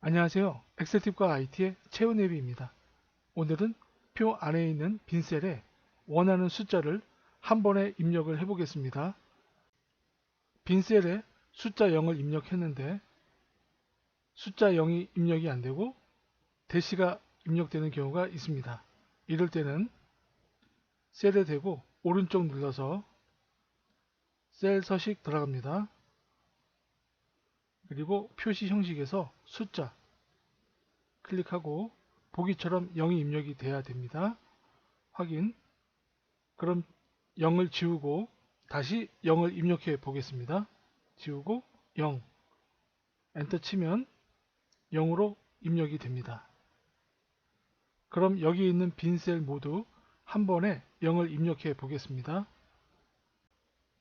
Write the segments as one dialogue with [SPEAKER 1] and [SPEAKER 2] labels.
[SPEAKER 1] 안녕하세요. 엑셀팁과 IT의 최은혜비입니다. 오늘은 표 안에 있는 빈 셀에 원하는 숫자를 한 번에 입력을 해보겠습니다. 빈 셀에 숫자 0을 입력했는데 숫자 0이 입력이 안되고 대시가 입력되는 경우가 있습니다. 이럴 때는 셀에 대고 오른쪽 눌러서 셀 서식 들어갑니다. 그리고 표시 형식에서 숫자 클릭하고 보기처럼 0이 입력이 돼야 됩니다. 확인 그럼 0을 지우고 다시 0을 입력해 보겠습니다. 지우고 0 엔터 치면 0으로 입력이 됩니다. 그럼 여기 있는 빈 셀 모두 한 번에 0을 입력해 보겠습니다.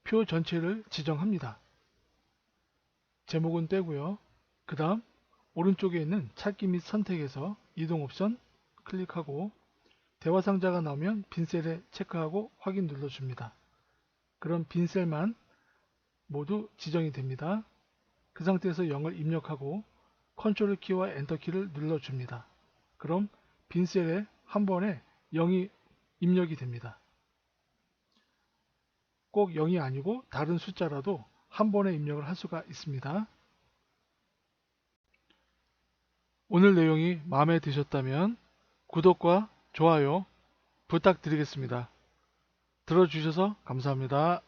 [SPEAKER 1] 표 전체를 지정합니다. 제목은 빼고요. 그 다음 오른쪽에 있는 찾기 및 선택에서 이동 옵션 클릭하고 대화 상자가 나오면 빈셀에 체크하고 확인 눌러줍니다. 그럼 빈셀만 모두 지정이 됩니다. 그 상태에서 0을 입력하고 컨트롤 키와 엔터 키를 눌러줍니다. 그럼 빈셀에 한 번에 0이 입력이 됩니다. 꼭 0이 아니고 다른 숫자라도 한 번에 입력을 할 수가 있습니다. 오늘 내용이 마음에 드셨다면 구독과 좋아요 부탁드리겠습니다. 들어주셔서 감사합니다.